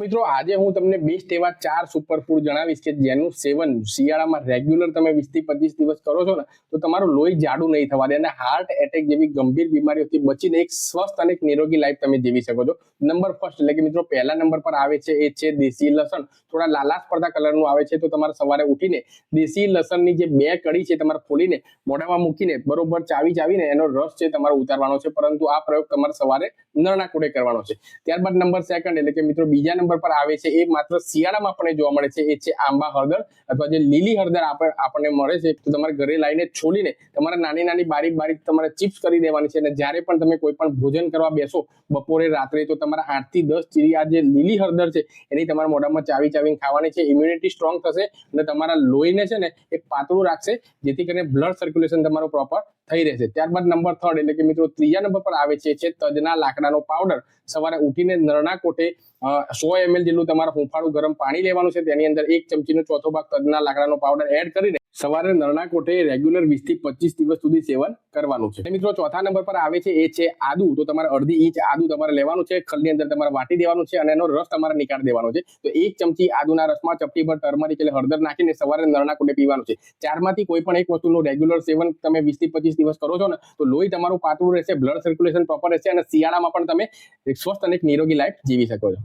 મિત્રો, આજે હું તમને બેસ્ટ એવા ચાર સુપરફૂડ જણાવીશ કે જેનું સેવન શિયાળામાં રેગ્યુલર તમે વીસથી પચીસ દિવસ કરો છો ને, તો તમારું લોહી જાડું નહીં થવા દે અને હાર્ટ એટેક જેવી ગંભીર બીમારીઓથી બચીને એક સ્વસ્થ અને એક નિરોગી લાઈફ તમે જીવી શકો છો. નંબર ફર્સ્ટ એટલે કે મિત્રો, પહેલા નંબર પર આવે છે એ છે દેશી લસણ. થોડા લાલાશ પડતા કલરનું આવે છે તો તમારે સવારે ઉઠીને દેશી લસણની જે બે કડી છે તમારે ખોલીને મોઢામાં મૂકીને બરોબર ચાવી ચાવીને એનો રસ છે તમારે ઉતારવાનો છે, પરંતુ આ પ્રયોગ તમારે સવારે નરણા કોડે કરવાનો છે. ત્યારબાદ નંબર સેકન્ડ એટલે કે મિત્રો, બીજા નંબર પર આવે છે. એ માત્ર શિયાળામાં આપણને જોવા મળે છે. એ છે આંબા હળદર અથવા જે લીલી હળદર આપ- આપણને મળે છે, તો તમારે ઘરે લાવીને છોલીને તમારે નાની નાની બારીક બારીક તમારે ચિપ્સ કરી દેવાની છે. અને જ્યારે પણ તમે કોઈ પણ ભોજન કરવા બેસો, બપોરે, રાત્રે, તો તમારા આઠથી દસ ચીરી આ જે લીલી હળદર છે, એની તમારા મોઢામાં ચાવી ચાવીને ખાવાની છે. ઇમ્યુનિટી સ્ટ્રોંગ થશે અને તમારા લોહીને છે ને એ પાતળું રાખશે, જેથી કરીને બ્લડ સર્ક્યુલેશન તમારું પ્રોપર થઈ રહેશે. ત્યારબાદ નંબર થર્ડ એટલે કે મિત્રો ત્રીજા નંબર પર આવે છે તજના લાકડાનો પાવડર સવારે ઉઠીને નરણા કોટે સો એમએલ જેટલું તમારે હુંફાળું ગરમ પાણી લેવાનું છે. તેની અંદર એક ચમચીનો ચોથો ભાગ તજના લાકડાનો પાવડર એડ કરીને સવારે નરણા કોઠે રેગ્યુલર વીસથી પચીસ દિવસ સુધી સેવન કરવાનું છે. મિત્રો, ચોથા નંબર પર આવે છે એ છે આદુ. તો તમારે અડધી ઇંચ આદુ તમારે લેવાનું છે. ખલની અંદર તમારે વાટી દેવાનું છે અને એનો રસ તમારે નીકાળી દેવાનો છે. તો એક ચમચી આદુના રસમાં ચપટી પર ટર્મરિક એટલે હળદર નાખીને સવારે નરણા કોઠે પીવાનું છે. ચારમાંથી કોઈ પણ એક વસ્તુનું રેગ્યુલર સેવન તમે વીસથી પચીસ દિવસ કરો છો ને, તો લોહી તમારું પાતળું રહેશે બ્લડ સર્ક્યુલેશન પ્રોપર રહેશે અને શિયાળામાં પણ તમે સ્વસ્થ અને નિરોગી લાઈફ જીવી શકો છો.